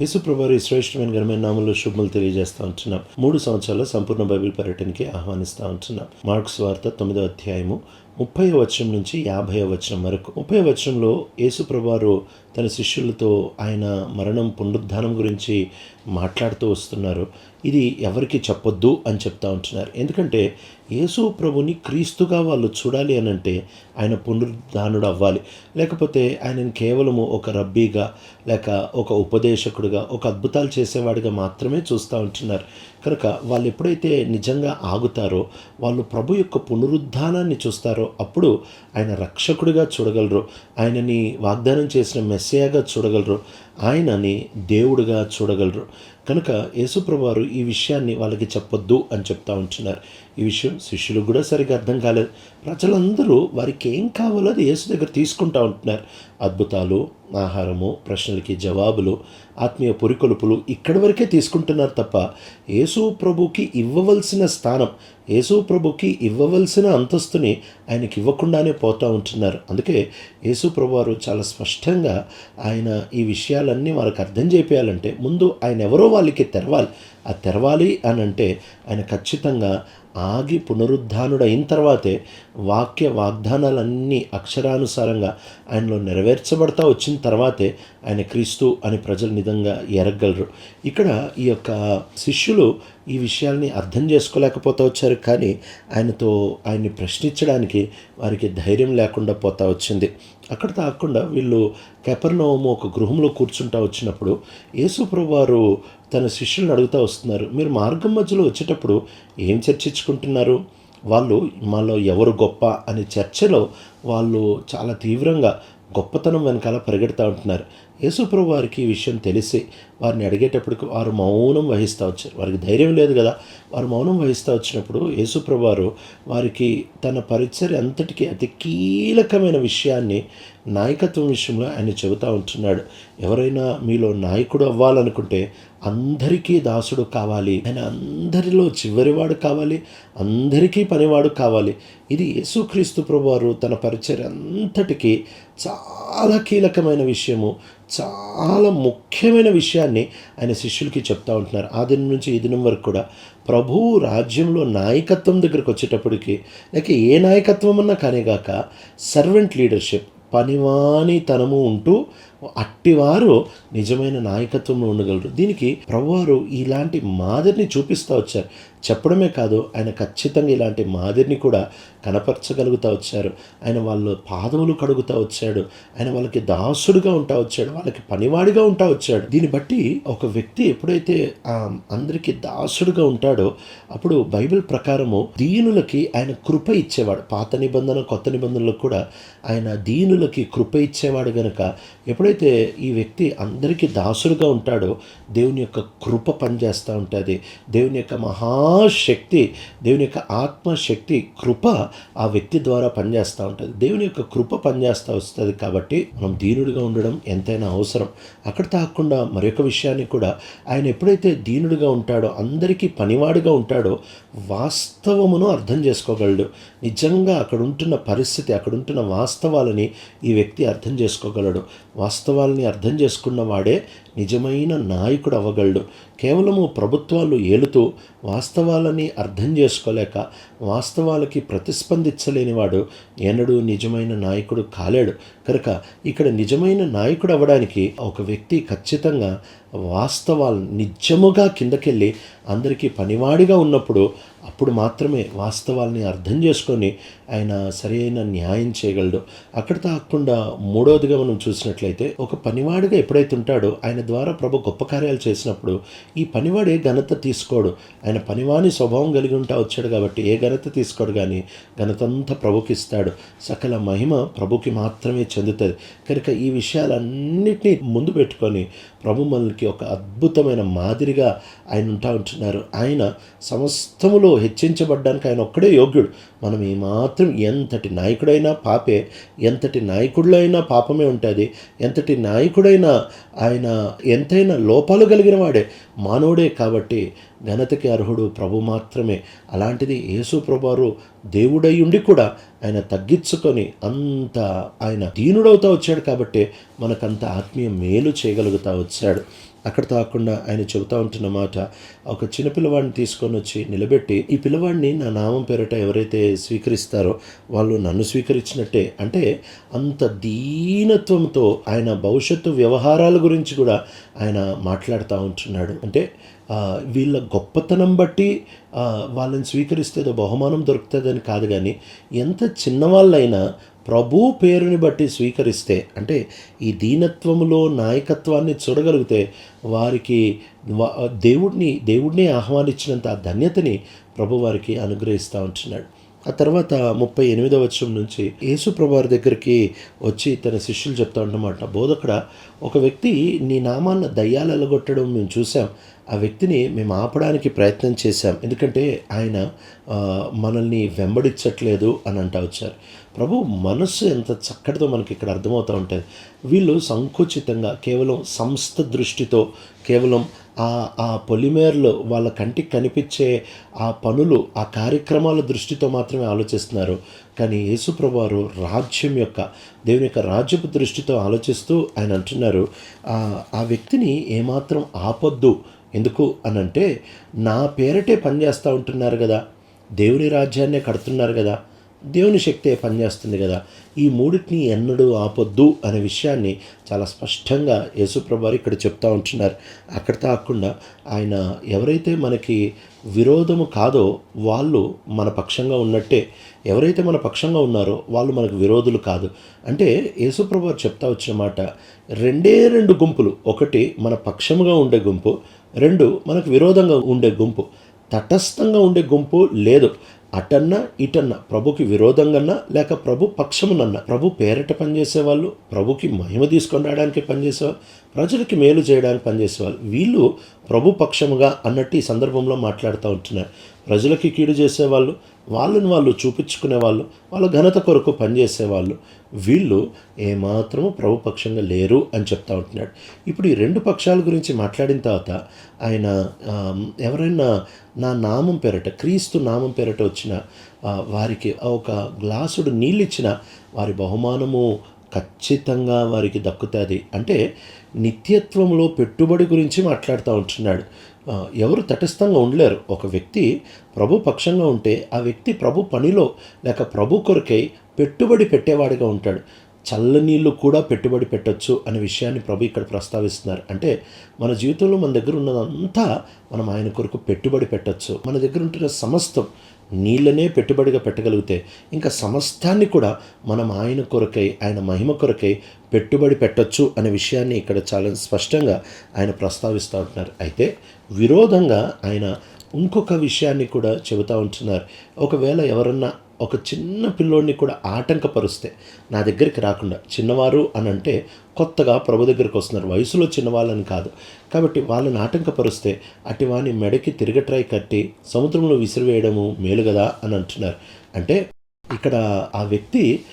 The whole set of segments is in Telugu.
యేసుప్రభారి శ్రేష్టమైన ఘనమైన నామంలో శుభములు తెలియజేస్తా ఉంటున్నాం. మూడు సంవత్సరాల సంపూర్ణ బైబిల్ పర్యటనకి ఆహ్వానిస్తూ ఉంటున్నాం. మార్క్స్ వార్త తొమ్మిదో అధ్యాయము ముప్పై వచనం నుంచి యాభై వచనం వరకు. ముప్పై వచనంలో యేసుప్రభారు తన శిష్యులతో ఆయన మరణం పునరుద్ధానం గురించి మాట్లాడుతూ వస్తున్నారు. ఇది ఎవరికి చెప్పొద్దు అని చెప్తా ఉంటున్నారు. ఎందుకంటే యేసు ప్రభుని క్రీస్తుగా వాళ్ళు చూడాలి అని అంటే ఆయన పునరుద్ధానుడు అవ్వాలి. లేకపోతే ఆయనను కేవలము ఒక రబ్బీగా లేక ఒక ఉపదేశకుడుగా ఒక అద్భుతాలు చేసేవాడిగా మాత్రమే చూస్తూ ఉంటున్నారు. కనుక వాళ్ళు ఎప్పుడైతే నిజంగా ఆగుతారో వాళ్ళు ప్రభు యొక్క పునరుద్ధానాన్ని చూస్తారో అప్పుడు ఆయన రక్షకుడిగా చూడగలరు. ఆయనని వాగ్దానం చేసిన మెస్సయాగా చూడగలరు. ఆయనని దేవుడిగా చూడగలరు. కనుక యేసుప్రభువారు ఈ విషయాన్ని వాళ్ళకి చెప్పొద్దు అని చెప్తా ఉంటున్నారు. ఈ విషయం శిష్యులకు కూడా సరిగ్గా అర్థం కాలేదు. ప్రజలందరూ వారికి ఏం కావాలో అది యేసు దగ్గర తీసుకుంటా ఉంటున్నారు. అద్భుతాలు ఆహారము ప్రశ్నలకి జవాబులు ఆత్మీయ పురికొలుపులు ఇక్కడి వరకే తీసుకుంటున్నారు తప్ప యేసు ప్రభుకి ఇవ్వవలసిన స్థానం యేసు ప్రభుకి ఇవ్వవలసిన అంతస్తుని ఆయనకి ఇవ్వకుండానే పోతూ ఉంటున్నారు. అందుకే యేసు ప్రభు వారు చాలా స్పష్టంగా ఆయన ఈ విషయాలన్నీ వాళ్ళకి అర్థం చేయాలంటే ముందు ఆయన ఎవరో వాళ్ళకి తెరవాలి. ఆ తెరవాలి అని అంటే ఆయన ఖచ్చితంగా ఆగి పునరుద్ధానుడైన తర్వాతే వాక్య వాగ్దానాలన్నీ అక్షరానుసారంగా ఆయనలో నెరవేర్చబడతా వచ్చిన తర్వాతే ఆయన క్రీస్తు అని ప్రజలు నిజంగా ఎరగలరు. ఇక్కడ ఈ యొక్క శిష్యులు ఈ విషయాల్ని అర్థం చేసుకోలేకపోతా వచ్చారు కానీ ఆయనతో ఆయన్ని ప్రశ్నించడానికి వారికి ధైర్యం లేకుండా పోతా వచ్చింది. అక్కడ తాకుండా వీళ్ళు కెపర్నోము ఒక గృహంలో కూర్చుంటా వచ్చినప్పుడు యేసుప్రభు వారు తన శిష్యులను అడుగుతూ వస్తున్నారు. మీరు మార్గం మధ్యలో వచ్చేటప్పుడు ఏం చర్చించుకుంటున్నారు? వాళ్ళు మాలో ఎవరు గొప్ప అనే చర్చలో వాళ్ళు చాలా తీవ్రంగా గొప్పతనం వెనకాల పరిగెడతా ఉంటున్నారు. యేసుప్రభు వారికి ఈ విషయం తెలిసి వారిని అడిగేటప్పటికి వారు మౌనం వహిస్తూ వచ్చారు. వారికి ధైర్యం లేదు కదా. వారు మౌనం వహిస్తూ వచ్చినప్పుడు యేసుప్రభు వారు వారికి తన పరిచర్య అంతటికీ అతి కీలకమైన విషయాన్ని నాయకత్వం విషయంలో ఆయన చెబుతూ ఉంటున్నాడు. ఎవరైనా మీలో నాయకుడు అవ్వాలనుకుంటే అందరికీ దాసుడు కావాలి. ఆయన అందరిలో చివరివాడు కావాలి. అందరికీ పనివాడు కావాలి. ఇది యేసుక్రీస్తు ప్రభువారు తన పరిచర్య అంతటికీ చాలా కీలకమైన విషయము. చాలా ముఖ్యమైన విషయాన్ని ఆయన శిష్యులకి చెప్తా ఉంటున్నారు. ఆ దినం నుంచి ఈ దినం వరకు కూడా ప్రభు రాజ్యంలో నాయకత్వం దగ్గరకు వచ్చేటప్పటికి లేక ఏ నాయకత్వం అన్నా కానేగాక సర్వెంట్ లీడర్షిప్ పనివాని తనము ఉంటూ అట్టివారు నిజమైన నాయకత్వంలో ఉండగలరు. దీనికి ప్రభువారు ఇలాంటి మాదిరిని చూపిస్తూ వచ్చారు. చెప్పడమే కాదు ఆయన ఖచ్చితంగా ఇలాంటి మాదిరిని కూడా కనపరచగలుగుతూ వచ్చారు. ఆయన వాళ్ళ పాదములు కడుగుతూ వచ్చాడు. ఆయన వాళ్ళకి దాసుడుగా ఉంటా వచ్చాడు. వాళ్ళకి పనివాడిగా ఉంటా వచ్చాడు. దీన్ని బట్టి ఒక వ్యక్తి ఎప్పుడైతే అందరికీ దాసుడుగా ఉంటాడో అప్పుడు బైబిల్ ప్రకారము దీనులకి ఆయన కృప ఇచ్చేవాడు. పాత నిబంధన కొత్త నిబంధనలకు కూడా ఆయన దీనులకి కృప ఇచ్చేవాడు గనక ఎప్పుడైతే ఈ వ్యక్తి అందరికీ దాసుడుగా ఉంటాడో దేవుని యొక్క కృప పనిచేస్తూ ఉంటుంది. దేవుని యొక్క మహా మహాశక్తి దేవుని యొక్క ఆత్మశక్తి కృప ఆ వ్యక్తి ద్వారా పనిచేస్తూ ఉంటుంది. దేవుని యొక్క కృప పనిచేస్తూ వస్తుంది కాబట్టి మనం దీనుడిగా ఉండడం ఎంతైనా అవసరం. అక్కడ తాకుండా మరొక విషయాన్ని కూడా ఆయన ఎప్పుడైతే దీనుడిగా ఉంటాడో అందరికీ పనివాడిగా ఉంటాడో వాస్తవమును అర్థం చేసుకోగలడు. నిజంగా అక్కడ ఉంటున్న పరిస్థితి అక్కడ ఉంటున్న వాస్తవాలని ఈ వ్యక్తి అర్థం చేసుకోగలడు. వాస్తవాలని అర్థం చేసుకున్న వాడే నిజమైన నాయకుడు అవ్వగలడు కేవలము ప్రభుత్వాలు ఏలుతూ వాస్తవాలని అర్థం చేసుకోలేక వాస్తవాలకి ప్రతిస్పందించలేనివాడు ఎన్నడూ నిజమైన నాయకుడు కాలేడు. కనుక ఇక్కడ నిజమైన నాయకుడు అవ్వడానికి ఒక వ్యక్తి ఖచ్చితంగా వాస్తవాలు నిజముగా కిందకెళ్ళి అందరికీ పనివాడిగా ఉన్నప్పుడు అప్పుడు మాత్రమే వాస్తవాల్ని అర్థం చేసుకొని ఆయన సరైన న్యాయం చేయగలడు. అక్కడ తాకుండా మూడవదిగా మనం చూసినట్లయితే ఒక పనివాడిగా ఎప్పుడైతే ఉంటాడో ఆయన ద్వారా ప్రభు గొప్ప కార్యాలు చేసినప్పుడు ఈ పనివాడే ఘనత తీసుకోడు. ఆయన పనివాని స్వభావం కలిగి ఉంటా వచ్చాడు కాబట్టి ఏ ఘనత తీసుకోడు కానీ ఘనత అంతా ప్రభుకి ఇస్తాడు. సకల మహిమ ప్రభుకి మాత్రమే చెందుతుంది. కనుక ఈ విషయాలన్నిటినీ ముందు పెట్టుకొని ప్రభు మనకి ఒక అద్భుతమైన మాదిరిగా ఆయన ఉంటా ఉంటున్నారు. ఆయన సమస్తములో హెచ్చించబడ్డానికి ఆయన ఒక్కడే యోగ్యుడు. మనం ఏమాత్రం ఎంతటి నాయకుడైనా పాపే ఎంతటి నాయకుడిలో అయినా పాపమే ఉంటుంది. ఎంతటి నాయకుడైనా ఆయన ఎంతైనా లోపాలు కలిగిన వాడే మానవుడే కాబట్టి ఘనతకి అర్హుడు ప్రభు మాత్రమే. అలాంటిది యేసు ప్రభువారు దేవుడై ఉండి కూడా ఆయన తగ్గించుకొని అంత ఆయన దీనుడవుతా వచ్చాడు కాబట్టి మనకంత ఆత్మీయ మేలు చేయగలుగుతా వచ్చాడు. అక్కడ తాకుండా ఆయన చెబుతా ఉంటున్న మాట ఒక చిన్న పిల్లవాడిని తీసుకొని వచ్చి నిలబెట్టి ఈ పిల్లవాడిని నా నామం పేరట ఎవరైతే స్వీకరిస్తారో వాళ్ళు నన్ను స్వీకరించినట్టే. అంటే అంత దీనత్వంతో ఆయన భవిష్యత్తు వ్యవహారాల గురించి కూడా ఆయన మాట్లాడుతూ ఉంటున్నాడు. అంటే వీళ్ళ గొప్పతనం బట్టి వాళ్ళని స్వీకరిస్తేదో బహుమానం దొరుకుతుందని కాదు కానీ ఎంత చిన్నవాళ్ళైనా ప్రభు పేరుని బట్టి స్వీకరిస్తే అంటే ఈ దీనత్వములో నాయకత్వాన్ని చూడగలిగితే వారికి వా- దేవుడిని దేవుడిని ఆహ్వానించినంత ఆ ధన్యతని ప్రభు వారికి అనుగ్రహిస్తూ ఉంటున్నాడు. ఆ తర్వాత ముప్పై ఎనిమిదవ వచ్చం నుంచి యేసు ప్రభువారి దగ్గరికి వచ్చి తన శిష్యులు చెప్తా ఉండమాట బోధకుడ ఒక వ్యక్తి నీ నామాన్న దయ్యాలు ఎలగొట్టడం మేము చూసాం ఆ వ్యక్తిని మేము ఆపడానికి ప్రయత్నం చేశాం. ఎందుకంటే ఆయన మనల్ని వెంబడించట్లేదు అని అంటా వచ్చారు. ప్రభు మనస్సు ఎంత చక్కటితో మనకి ఇక్కడ అర్థమవుతూ ఉంటుంది. వీళ్ళు సంకుచితంగా కేవలం సంస్థ దృష్టితో కేవలం ఆ ఆ పొలిమేరలో వాళ్ళ కంటికి కనిపించే ఆ పనులు ఆ కార్యక్రమాల దృష్టితో మాత్రమే ఆలోచిస్తున్నారు. కానీ యేసుప్రభు వారు రాజ్యం యొక్క దేవుని యొక్క రాజ్యపు దృష్టితో ఆలోచిస్తూ ఆయన అంటున్నారు "ఆ, ఆ వ్యక్తిని ఏమాత్రం ఆపొద్దు ఎందుకు అనంటే నా పేరటే పనిచేస్తూ ఉంటున్నారు కదా. దేవుని రాజ్యాన్నే కడుతున్నారు కదా. దేవుని శక్తే పనిచేస్తుంది కదా. ఈ మూడింటిని ఎన్నడూ ఆపొద్దు అనే విషయాన్ని చాలా స్పష్టంగా యేసుప్రభారు ఇక్కడ చెప్తా ఉంటున్నారు. అక్కడ తాకుండా ఆయన ఎవరైతే మనకి విరోధము కాదో వాళ్ళు మన పక్షంగా ఉన్నట్టే. ఎవరైతే మన పక్షంగా ఉన్నారో వాళ్ళు మనకు విరోధులు కాదు. అంటే యేసుప్రభు చెప్తా వచ్చిన మాట రెండే రెండు గుంపులు. ఒకటి మన పక్షముగా ఉండే గుంపు రెండు మనకు విరోధంగా ఉండే గుంపు. తటస్థంగా ఉండే గుంపు లేదు. అటన్నా ఇటన్నా. ప్రభుకి విరోధంగన్నా లేక ప్రభు పక్షమునన్నా. ప్రభు పేరట పనిచేసేవాళ్ళు ప్రభుకి మహిమ తీసుకొని రావడానికి పనిచేసేవాళ్ళు ప్రజలకి మేలు చేయడానికి పనిచేసేవాళ్ళు. వీళ్ళు ప్రభు పక్షముగా అన్నట్టు ఈ సందర్భంలో మాట్లాడుతూ ఉంటున్నారు. ప్రజలకి కీడు చేసేవాళ్ళు వాళ్ళని వాళ్ళు చూపించుకునే వాళ్ళు వాళ్ళ ఘనత కొరకు పనిచేసేవాళ్ళు. వీళ్ళు ఏమాత్రము ప్రభుపక్షంగా లేరు అని చెప్తా ఉంటున్నాడు. ఇప్పుడు ఈ రెండు పక్షాల గురించి మాట్లాడిన తర్వాత ఆయన ఎవరైనా నా నామం పేరట క్రీస్తు నామం పేరట వచ్చిన వారికి ఒక గ్లాసుడు నీళ్ళు ఇచ్చిన వారి బహుమానము ఖచ్చితంగా వారికి దక్కుతుంది. అంటే నిత్యత్వంలో పెట్టుబడి గురించి మాట్లాడుతూ ఉంటున్నాడు. ఎవరు తటస్థంగా ఉండలేరు. ఒక వ్యక్తి ప్రభు పక్షంగా ఉంటే ఆ వ్యక్తి ప్రభు పనిలో లేక ప్రభు కొరకై పెట్టుబడి పెట్టేవాడిగా ఉంటాడు. చల్లనీళ్ళు కూడా పెట్టుబడి పెట్టొచ్చు అనే విషయాన్ని ప్రభు ఇక్కడ ప్రస్తావిస్తున్నారు. అంటే మన జీవితంలో మన దగ్గర ఉన్నదంతా మనం ఆయన కొరకు పెట్టుబడి పెట్టచ్చు. మన దగ్గర ఉంటున్న సమస్తం నీళ్ళనే పెట్టుబడిగా పెట్టగలిగితే ఇంకా సమస్తాన్ని కూడా మనం ఆయన కొరకై ఆయన మహిమ కొరకై పెట్టుబడి పెట్టొచ్చు అనే విషయాన్ని ఇక్కడ చాలా స్పష్టంగా ఆయన ప్రస్తావిస్తూ ఉంటున్నారు. అయితే విరోధంగా ఆయన ఇంకొక విషయాన్ని కూడా చెబుతూ ఉంటున్నారు. ఒకవేళ ఎవరన్నా ఒక చిన్న పిల్లోడిని కూడా ఆటంకపరుస్తే నా దగ్గరికి రాకుండా చిన్నవారు అని అంటే కొత్తగా ప్రభు దగ్గరికి వస్తున్నారు. వయసులో చిన్నవాళ్ళని కాదు. కాబట్టి వాళ్ళని ఆటంకపరుస్తే అటు వాని మెడకి తిరగట్రాయి కట్టి సముద్రంలో విసిరివేయడము మేలు కదా అని అంటున్నారు. అంటే ఇక్కడ ఆ వ్యక్తి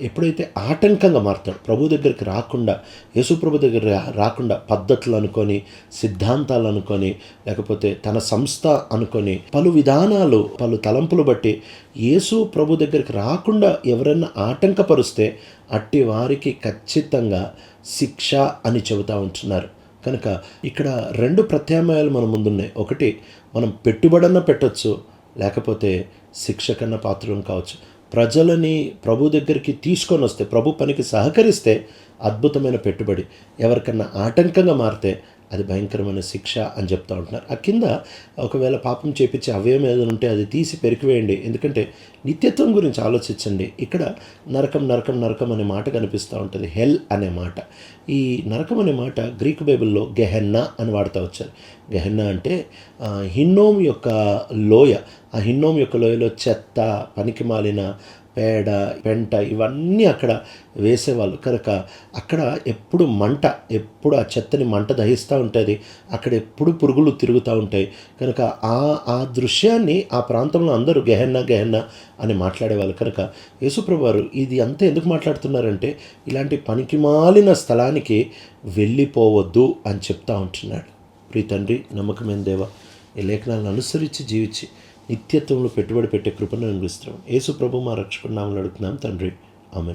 ఎప్పుడైతే ఆటంకంగా మారుతాడు ప్రభు దగ్గరికి రాకుండా యేసుప్రభు దగ్గర రా- రాకుండా పద్ధతులు అనుకొని సిద్ధాంతాలు అనుకొని లేకపోతే తన సంస్థ అనుకొని పలు విధానాలు పలు తలంపులు బట్టి యేసు ప్రభు దగ్గరికి రాకుండా ఎవరైనా ఆటంకపరుస్తే అట్టి వారికి ఖచ్చితంగా శిక్ష అని చెబుతూ ఉంటున్నారు. కనుక ఇక్కడ రెండు ప్రత్యామ్నాయాలు మన ముందున్నాయి. ఒకటి మనం పెట్టుబడన్న పెట్టచ్చు లేకపోతే శిక్ష కన్నా పాత్రం కావచ్చు. ప్రజలని ప్రభు దగ్గరికి తీసుకొని వస్తే ప్రభు పనికి సహకరిస్తే అద్భుతమైన పెట్టుబడి. ఎవరికన్నా ఆటంకంగా మారితే అది భయంకరమైన శిక్ష అని చెప్తా ఉంటున్నారు. ఆ కింద ఒకవేళ పాపం చేపించే అవయవం ఏదైనా ఉంటే అది తీసి పెరికివేయండి. ఎందుకంటే నిత్యత్వం గురించి ఆలోచించండి. ఇక్కడ నరకం నరకం నరకం అనే మాట కనిపిస్తూ ఉంటుంది. హెల్ అనే మాట. ఈ నరకం అనే మాట గ్రీక్ బైబిల్లో గెహెన్నా అని వాడుతూ వచ్చారు. గెహెన్నా అంటే హిన్నోం యొక్క లోయ. ఆ హిన్నోం యొక్క లోయలో చెత్త పనికి మాలిన పేడ పెంట ఇవన్నీ అక్కడ వేసేవాళ్ళు. కనుక అక్కడ ఎప్పుడు మంట ఎప్పుడు ఆ చెత్తని మంట దహిస్తూ ఉంటుంది అక్కడ ఎప్పుడు పురుగులు తిరుగుతూ ఉంటాయి. కనుక ఆ ఆ దృశ్యాన్ని ఆ ప్రాంతంలో అందరూ గెహెన్న గెహెన్న అని మాట్లాడేవాళ్ళు. కనుక యేసుప్రభు వారు ఇది అంతా ఎందుకు మాట్లాడుతున్నారంటే ఇలాంటి పనికిమాలిన స్థలానికి వెళ్ళిపోవద్దు అని చెప్తా ఉంటున్నాడు. ప్రీ తండ్రి నమ్మకమైన దేవ ఈ లేఖనాలను అనుసరించి జీవించి నిత్యత్వంలో పెట్టుబడి పెట్టే కృపను అనుగ్రహిస్తున్నాం. యేసు ప్రభు మా రక్షకుడు నామని అడుగుతున్నాం. తండ్రి. ఆమె